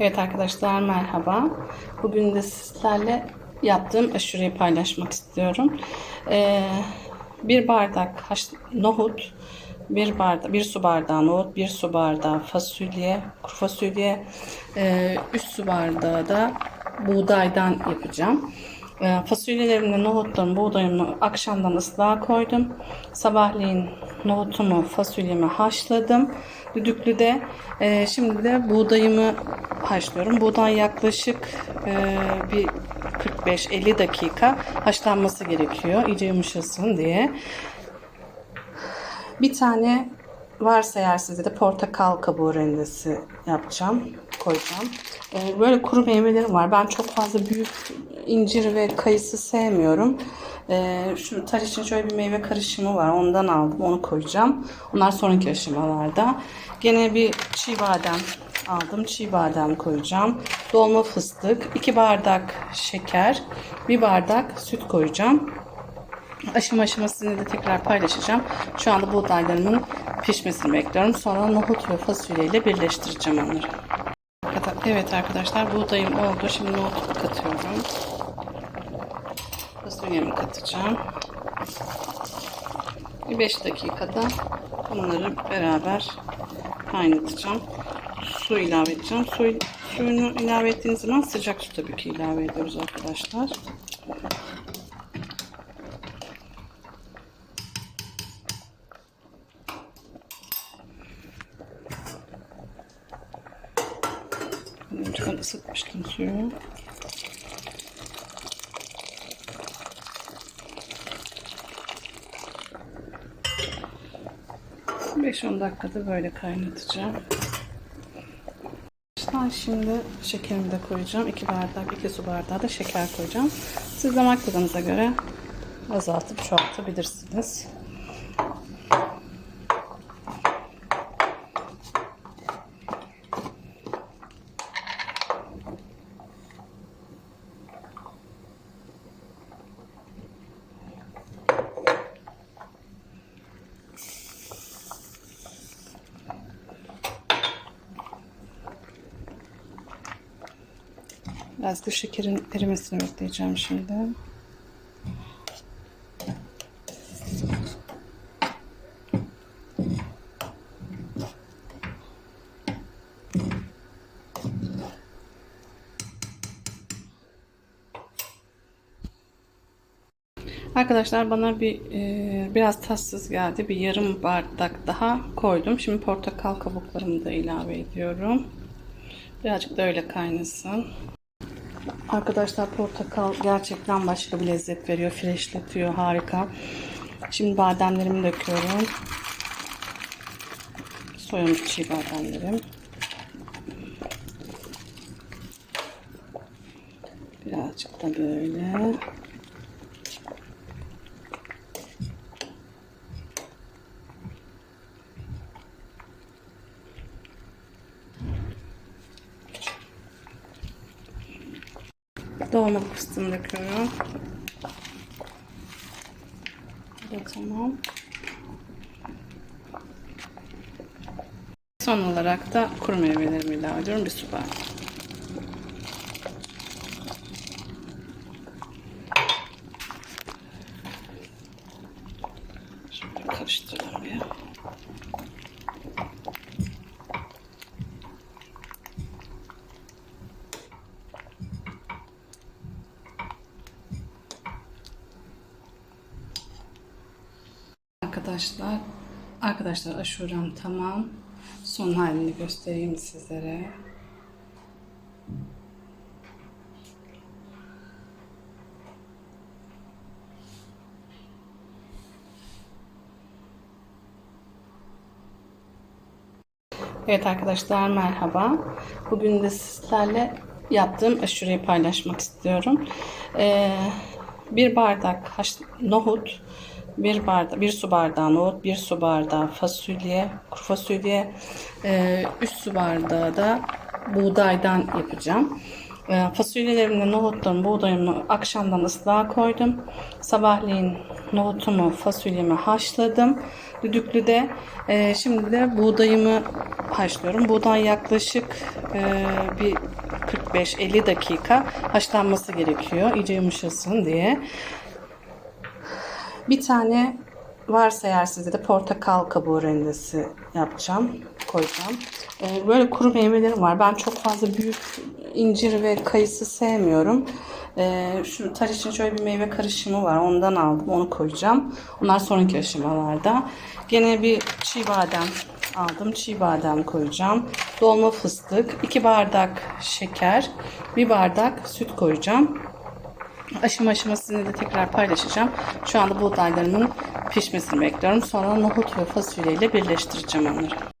Evet arkadaşlar merhaba. Bugün de sizlerle yaptığım aşureyi paylaşmak istiyorum. Ee, bir bardak haş, nohut, bir bardak, bir su bardağı nohut, bir su bardağı fasulye, kuru fasulye, e, üç su bardağı da buğdaydan yapacağım. E, fasulyelerimi, nohutlarımı, buğdayımı akşamdan ıslığa koydum. Sabahleyin nohutumu, fasulyemi haşladım. Düdüklüde. E, şimdi de buğdayımı haşlıyorum. Buğday yaklaşık e, bir 45-50 dakika haşlanması gerekiyor. İyice yumuşasın diye. Bir tane varsa eğer sizde de portakal kabuğu rendesi yapacağım, koyacağım. Ee, böyle kuru meyvelerim var. Ben çok fazla büyük incir ve kayısı sevmiyorum. Ee, şu tar için şöyle bir meyve karışımı var. Ondan aldım. Onu koyacağım. Onlar sonraki aşamalarda. Gene bir çiğ badem aldım. Çiğ badem koyacağım. Dolma fıstık, 2 bardak şeker, 1 bardak süt koyacağım. Aşama aşamasını da tekrar paylaşacağım. Şu anda buğdaylarımın pişmesini bekliyorum. Sonra nohut ve fasulye ile birleştireceğim onları. Evet arkadaşlar buğdayım oldu. Şimdi nohutu katıyorum. Fasulyemi katacağım. Bir 5 dakikada bunları beraber kaynatacağım. Su ilave edeceğim. Su, suyunu ilave ettiğiniz zaman sıcak su tabii ki ilave ediyoruz arkadaşlar. Önceden ısıtmıştım suyu. Beş on dakikada böyle kaynatacağım. Arkadaşlar şimdi şekerimi de koyacağım. 2 bardak, 2 su bardağı da şeker koyacağım. Siz damak tadınıza göre azaltıp çoğaltabilirsiniz. Biraz da şekerin erimesini bekleyeceğim şimdi. Arkadaşlar bana bir e, biraz tatsız geldi. Bir yarım bardak daha koydum. Şimdi portakal kabuklarımı da ilave ediyorum. Birazcık da öyle kaynasın. Arkadaşlar portakal gerçekten başka bir lezzet veriyor. Freşletiyor. Harika. Şimdi bademlerimi döküyorum. Soyulmuş çiğ bademlerim. Birazcık da böyle. Dolma döküyorum. Da tamam. Son olarak da kuru meyvelerimi ilave ediyorum. Bir su bardağı. Şöyle karıştıralım bir. Arkadaşlar, arkadaşlar aşurem tamam. Son halini göstereyim sizlere. Evet arkadaşlar merhaba. Bugün de sizlerle yaptığım aşureyi paylaşmak istiyorum. Ee, bir bardak nohut, bir bardak, bir su bardağı nohut, bir su bardağı fasulye, kuru fasulye, e, üç su bardağı da buğdaydan yapacağım. E, fasulyelerimi, nohutlarımı, buğdayımı akşamdan ıslığa koydum. Sabahleyin nohutumu, fasulyemi haşladım. Düdüklüde. Ee, şimdi de buğdayımı haşlıyorum. Buğday yaklaşık e, bir 45-50 dakika haşlanması gerekiyor. İyice yumuşasın diye. Bir tane varsa eğer sizde de portakal kabuğu rendesi yapacağım. Koyacağım. Ee, böyle kuru meyvelerim var. Ben çok fazla büyük incir ve kayısı sevmiyorum. Ee, şu tar şöyle bir meyve karışımı var. Ondan aldım. Onu koyacağım. Onlar sonraki aşamalarda. Gene bir çiğ badem aldım. Çiğ badem koyacağım. Dolma fıstık. 2 bardak şeker. 1 bardak süt koyacağım. Aşama aşamasını da tekrar paylaşacağım. Şu anda buğdaylarımın pişmesini bekliyorum. Sonra nohut ve fasulye ile birleştireceğim onları.